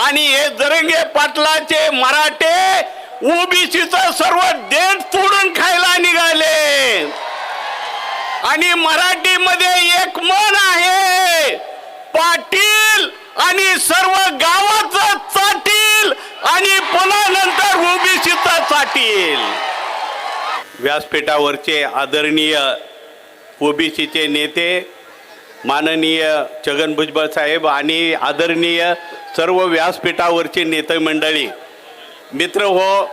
आणि हे जरंगे पाटलाचे मराठे ओबीसीचा सर्व देश तोडून खायला निघाले. आणि मराठीमध्ये एक मन आहे पाटील आणि सर्व गावाचा चाटील आणि पुन्हा नंतर ओबीसीचा चाटील. व्यासपीठावरचे आदरणीय ओबीसीचे नेते माननीय छगन भुजबळ साहेब आणि आदरणीय सर्व व्यासपीठावरचे नेते मंडळी. मित्र हो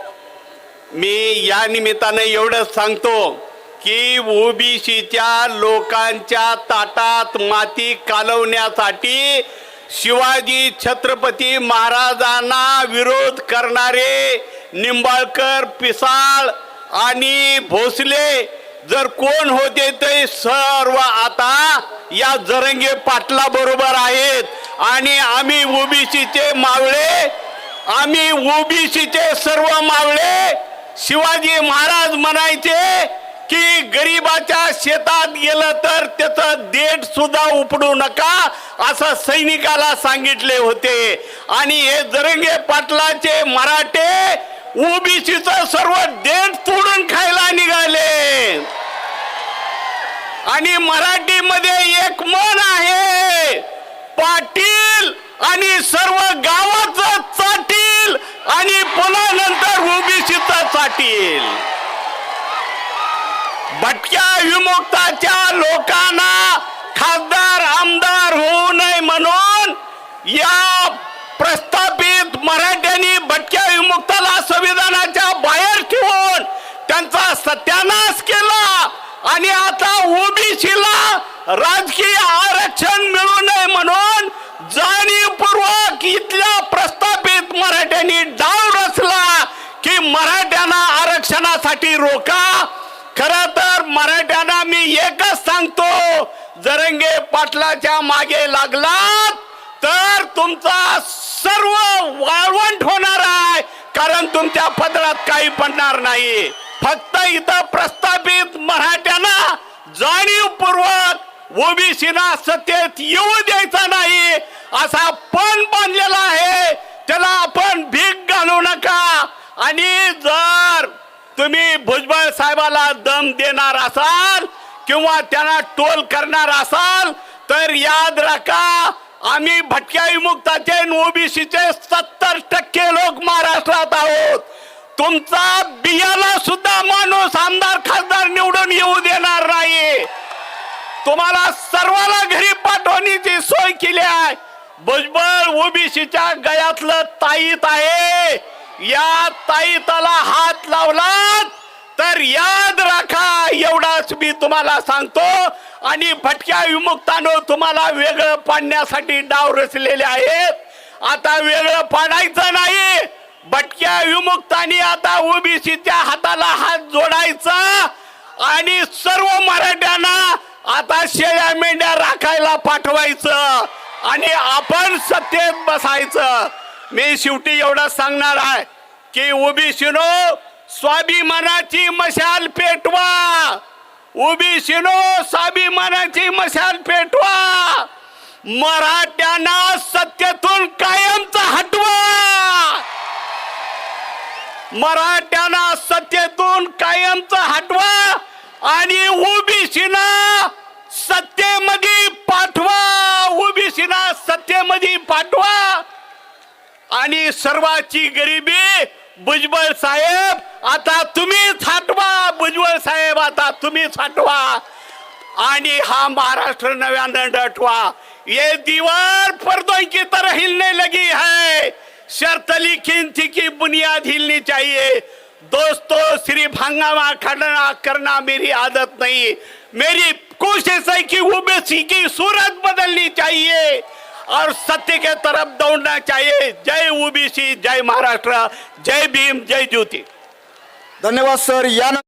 मी या निमित्तानं एवढंच सांगतो की ओबीसीच्या लोकांच्या ताटात माती कालवण्यासाठी शिवाजी छत्रपती महाराजांना विरोध करणारे निंबाळकर पिसाळ आणि भोसले जर कोण होते ते सर्व आता या जरंगे पाटला बरोबर आहेत. आणि आम्ही ओबीसीचे मावळे आम्ही ओबीसीचे सर्व मावळे शिवाजी महाराज म्हणायचे की गरीबाच्या शेतात गेलं तर त्याचं देठ सुद्धा उपडू नका असं सैनिकाला सांगितले होते. आणि हे जरंगे पाटलाचे मराठे ओबीसीचं सर्व देठ तोडून खायला निघाले आणि मराठीमध्ये एक मन आहे पाटील आणि सर्व गावाचं चाटील आणि पुन्हा नंतर ओबीसीचा चाटील. भटक्या विमुक्ताच्या लोकांना खासदार आमदार होऊ नये म्हणून या प्रस्थापित मराठ्यांनी भटक्या विमुक्ताला संविधानाच्या बाहेर ठेवून त्यांचा सत्यानाश केला. आणि आता ओबीसीला राजकीय आरक्षण मिळू नये म्हणून जाणीवपूर्वक इथल्या प्रस्थापित मराठ्यांनी डाव रचला की मराठ्यांना आरक्षणासाठी रोका. खर तर मराठ्यांना मी एकच सांगतो जरंगे पाटलाच्या मागे लागलात तर तुमचा सर्व वाळवंट होणार आहे कारण तुमच्या पदरात काही पडणार नाही. फक्त इथं प्रस्थापित मराठ्यांना जाणीवपूर्वक ओबीसीना सत्तेत येऊ द्यायचा नाही असा पण बांधलेला आहे. त्याला आपण भीक घालू नका. आणि जर तुम्ही भुजबळ साहेबाला दम देणार असाल किंवा त्यांना टोल करणार असाल तर याद राखा आम्ही भटक्या विमुक्ताचे ओबीसीचे सत्तर टक्के लोक महाराष्ट्रात आहोत. तुमचा बियाला सुद्धा माणूस आमदार खासदार निवडून येऊ देणार नाही. तुम्हाला सर्वाला घरी पाठवण्याची सोय केली आहे. भुजबळ ओबीसीच्या गळ्यातलं ताईत आहे. या ताईताला हात लावलात तर याद राखा एवढाच मी तुम्हाला सांगतो. आणि फटक्या विमुक्तानं तुम्हाला वेगळं पाडण्यासाठी डाव रचलेले आहेत. आता वेगळं पाडायचं नाही. भटक्या विमुक्तांनी आता ओबीसीच्या हाताला हात जोडायचा आणि सर्व मराठ्यांना आता शेळ्या मेंढ्या राखायला पाठवायचं आणि आपण सत्तेत बसायचं. मी शेवटी एवढं सांगणार आहे की ओबीसीनो स्वाभिमानाची मशाल पेटवा. ओबीसीनो स्वाभिमानाची मशाल पेटवा. मराठ्यांना सत्तेतून कायम हटवा मराठ्यांना सत्तेतून कायमच हटवा आणि ओबीसीना सत्तेमध्ये पाठवा. ओबीसीना सत्तेमध्ये पाठवा. आणि सर्वाची गरिबी भुजबळ साहेब आता तुम्हीच हटवा. भुजबळ साहेब आता तुम्हीच हटवा. आणि हा महाराष्ट्र नव्यानं डटवा. ये दीवार पर्दों की तरह हिलने लगी है. शर्त लिखी थी कि बुनियाद हिलनी चाहिए। दोस्तों, सिर्फ़ हंगामा करना करना मेरी आदत नहीं। मेरी कोशिश है कि ओबीसी की सूरत बदलनी चाहिए और सत्य के तरफ़ दौड़ना चाहिए। जय ओबीसी, जय महाराष्ट्र, जय भीम, जय ज्योति। धन्यवाद, सर। या